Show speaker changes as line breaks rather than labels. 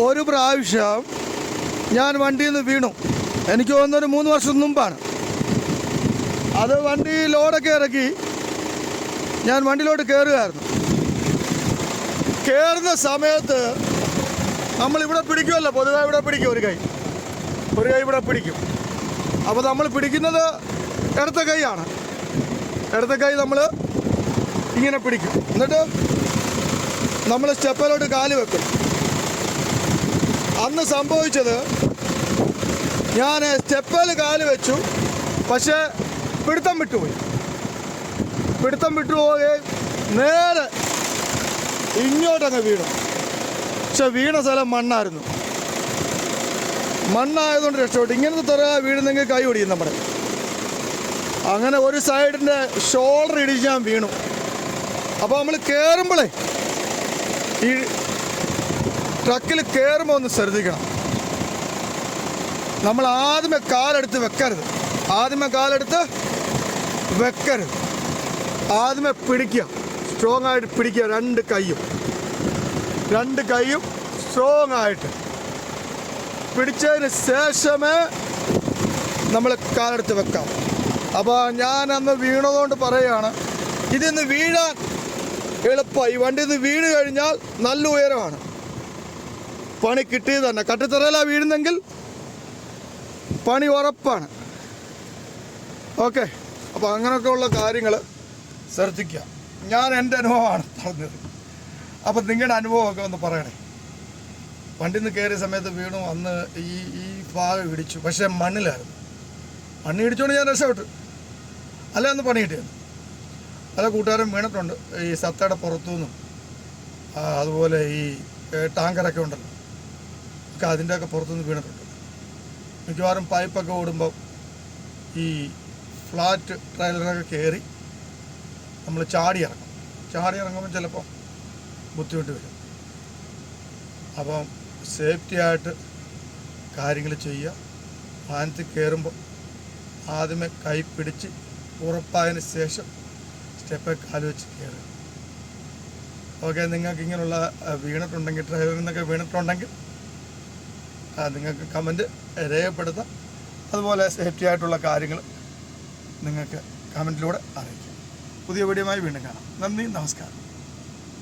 ഒരു പ്രാവശ്യം ഞാൻ വണ്ടിയിൽ നിന്ന് വീണു. എനിക്ക് തോന്നുന്നൊരു മൂന്ന് വർഷം മുമ്പാണ്. അത് വണ്ടി ലോഡൊക്കെ ഇറക്കി ഞാൻ വണ്ടിയിലോട്ട് കയറുകയായിരുന്നു. കയറുന്ന സമയത്ത് നമ്മളിവിടെ പിടിക്കുമല്ലോ പൊതുവെ ഇവിടെ പിടിക്കും ഒരു കൈ. ഒരു കൈ ഇവിടെ പിടിക്കും. അപ്പോൾ നമ്മൾ പിടിക്കുന്നത് ഇടത്ത കൈയാണ്. ഇടത്ത കൈ നമ്മൾ ഇങ്ങനെ പിടിക്കും. എന്നിട്ട് നമ്മൾ സ്റ്റെപ്പിലോട്ട് കാൽ വെക്കും. അന്ന് സംഭവിച്ചത് ഞാൻ സ്റ്റെപ്പൽ കാൽ വെച്ചു പക്ഷേ പിടുത്തം വിട്ടുപോയി. പിടുത്തം വിട്ടുപോവുകയും നേരെ ഇങ്ങോട്ടങ്ങ് വീണു. പക്ഷെ വീണ സ്ഥലം മണ്ണായിരുന്നു. മണ്ണായതുകൊണ്ട് രക്ഷപ്പെട്ടു. ഇങ്ങനത്തെ തുറ വീഴുന്നെങ്കിൽ കൈ ഓടിയും നമ്മുടെ. അങ്ങനെ ഒരു സൈഡിന്റെ ഷോൾഡർ ഇടിച്ച് ഞാൻ വീണു. അപ്പോൾ നമ്മൾ കയറുമ്പോഴേ ഈ ട്രക്കിൽ കയറുമ്പോൾ ഒന്ന് ശ്രദ്ധിക്കണം. നമ്മൾ ആദ്യമേ കാലെടുത്ത് വെക്കരുത്. ആദ്യമേ കാലെടുത്ത് വെക്കരുത്. ആദ്യമേ പിടിക്കുക. സ്ട്രോങ് ആയിട്ട് പിടിക്കുക രണ്ട് കൈയും. രണ്ട് കൈയും സ്ട്രോങ് ആയിട്ട്. പിടിച്ചതിന് ശേഷമേ നമ്മൾ കാലെടുത്ത് വെക്കാം. അപ്പോൾ ഞാൻ അന്ന് വീണതുകൊണ്ട് പറയുകയാണ് ഇതിന്ന് വീഴാൻ എളുപ്പമായി. വണ്ടി നിന്ന് വീണ് കഴിഞ്ഞാൽ നല്ല ഉയരമാണ്. പണി കിട്ടിയത് തന്നെ. കട്ടിത്തറയിലാണ് വീഴുന്നെങ്കിൽ പണി ഉറപ്പാണ്. ഓക്കെ. അപ്പോൾ അങ്ങനെയൊക്കെ ഉള്ള കാര്യങ്ങൾ ശ്രദ്ധിക്കുക ഞാൻ എന്റെ അനുഭവമാണ് പറഞ്ഞത്. അപ്പം നിങ്ങളുടെ അനുഭവമൊക്കെ ഒന്ന് പറയണേ. വണ്ടിയിൽ നിന്ന് കയറിയ സമയത്ത് വീണു. അന്ന് ഈ ഈ ഭാഗം ഇടിച്ചു. പക്ഷേ മണ്ണിലായിരുന്നു. മണ്ണ് ഇടിച്ചുകൊണ്ട് ഞാൻ രക്ഷപ്പെട്ടു. അല്ല അന്ന് പണി കിട്ടിയത്. അല്ല കൂട്ടുകാരും വീണിട്ടുണ്ട്. ഈ സത്തയുടെ പുറത്തുനിന്നും. അതുപോലെ ഈ ടാങ്കറൊക്കെ ഉണ്ടല്ലോ. ഒക്കെ അതിന്റെയൊക്കെ പുറത്തുനിന്ന് വീണിട്ടുണ്ട് മിക്കവാറും പൈപ്പൊക്കെ ഓടുമ്പോൾ ഈ ഫ്ലാറ്റ് ട്രെയിലറൊക്കെ കയറി നമ്മൾ ചാടി ഇറങ്ങും ചാടി ഇറങ്ങുമ്പോൾ ചിലപ്പോൾ ബുദ്ധിമുട്ട് വരും. അപ്പം സേഫ്റ്റി ആയിട്ട് കാര്യങ്ങൾ ചെയ്യുക. വാനത്തിൽ കയറുമ്പോൾ ആദ്യമേ കൈ പിടിച്ച് ഉറപ്പായതിന് ശേഷം സ്റ്റെപ്പ് കാൽ വെച്ച് കയറുക. ഓക്കെ നിങ്ങൾക്ക് ഇങ്ങനെയുള്ള വീണിട്ടുണ്ടെങ്കിൽ ഡ്രൈവറിൽ നിന്നൊക്കെ വീണിട്ടുണ്ടെങ്കിൽ നിങ്ങൾക്ക് കമന്റ് രേഖപ്പെടുത്താം. അതുപോലെ സേഫ്റ്റി ആയിട്ടുള്ള കാര്യങ്ങൾ നിങ്ങൾക്ക് കമന്റിലൂടെ അറിയിക്കാം. പുതിയ വീഡിയോയുമായി വീണ്ടും കാണാം. നന്ദി നമസ്കാരം.